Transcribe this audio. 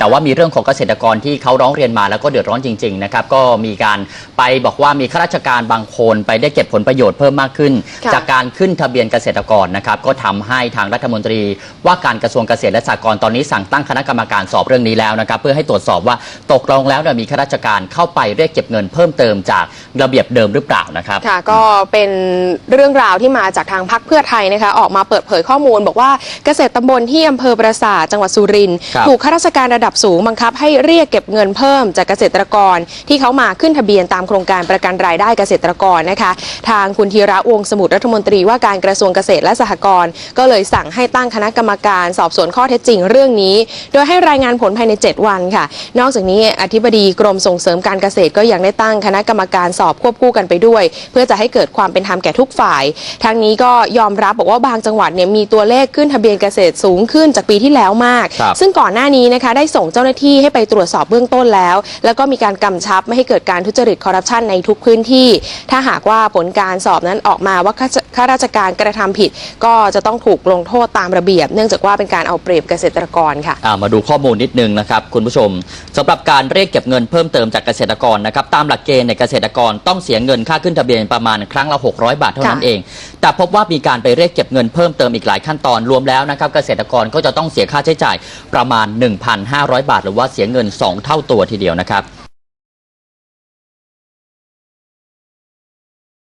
แต่ว่ามีเรื่องของเกษตรกรที่เขาร้องเรียนมาแล้วก็เดือดร้อนจริงๆนะครับก็มีการไปบอกว่ามีข้าราชการบางคนไปได้เก็บผลประโยชน์เพิ่มมากขึ้นค่ะจากการขึ้นทะเบียนเกษตรกรนะครับก็ทำให้ทางรัฐมนตรี ว่าการกระทรวงเกษตรและสหกรณ์ตอนนี้สั่งตั้งคณะกรรมการสอบเรื่องนี้แล้วนะครับเพื่อให้ตรวจสอบว่าตกลงแล้วเนี่ยมีข้าราชการเข้าไปเรียกเก็บเงินเพิ่มเติมจากระเบียบเดิมหรือเปล่านะครับค่ะก็เป็นเรื่องราวที่มาจากทางพักเพื่อไทยนะคะออกมาเปิดเผยข้อมูล บอกว่าเกษตรตำบลที่อำเภอปราสาทจังหวัดสุรินทร์ครับถูกข้าราชการระดับสูงบังคับให้เรียกเก็บเงินเพิ่มจากเกษตรกร ที่เขามาขึ้นทะเบียนตามโครงการประกันรายได้เกษตรกรนะคะ ทางคุณธีระวงศ์สมุทรรัฐมนตรีว่าการกระทรวงเกษตรและสหกรณ์ก็เลยสั่งให้ตั้งคณะกรรมการสอบสวนข้อเท็จจริงเรื่องนี้ โดยให้รายงานผลภายใน 7 วันค่ะ นอกจากนี้อธิบดีกรมส่งเสริมการเกษตรก็ยังได้ตั้งคณะกรรมการสอบควบคู่กันไปด้วย เพื่อจะให้เกิดความเป็นธรรมแก่ทุกฝ่าย ทั้งนี้ก็ยอมรับบอกว่าบางจังหวัดเนี่ยมีตัวเลขขึ้นทะเบียนเกษตรสูงขึ้นจากปีที่แล้วมาก ซึ่งก่อนหน้านี้นะคะได้ส่งเจ้าหน้าที่ให้ไปตรวจสอบเบื้องต้นแล้ว แล้วก็มีการกำชับไม่ให้เกิดการทุจริตคอร์รัปชันในทุกพื้นที่ ถ้าหากว่าผลการสอบนั้นออกมาว่าข้าราชการกระทำผิด ก็จะต้องถูกลงโทษตามระเบียบ เนื่องจากว่าเป็นการเอาเปรียบเกษตรกรค่ะมาดูข้อมูลนิดนึงนะครับคุณผู้ชมสำหรับการเรียกเก็บเงินเพิ่มเติมจากเกษตรกรนะครับตามหลักเกณฑ์ในเกษตรกรต้องเสียเงินค่าขึ้นทะเบียนประมาณครั้งละ 600 บาทเท่านั้นเอง แต่พบว่ามีการไปเรียกเก็บเงินเพิ่มเติมอีกหลายขั้นตอนรวมแล้วนะครับเกษตรกรก็จะต้องเสียค่าใช้จ่ายประมาณ1,500 บาท หรือว่าเสียเงิน 2 เท่าตัวทีเดียวนะครับ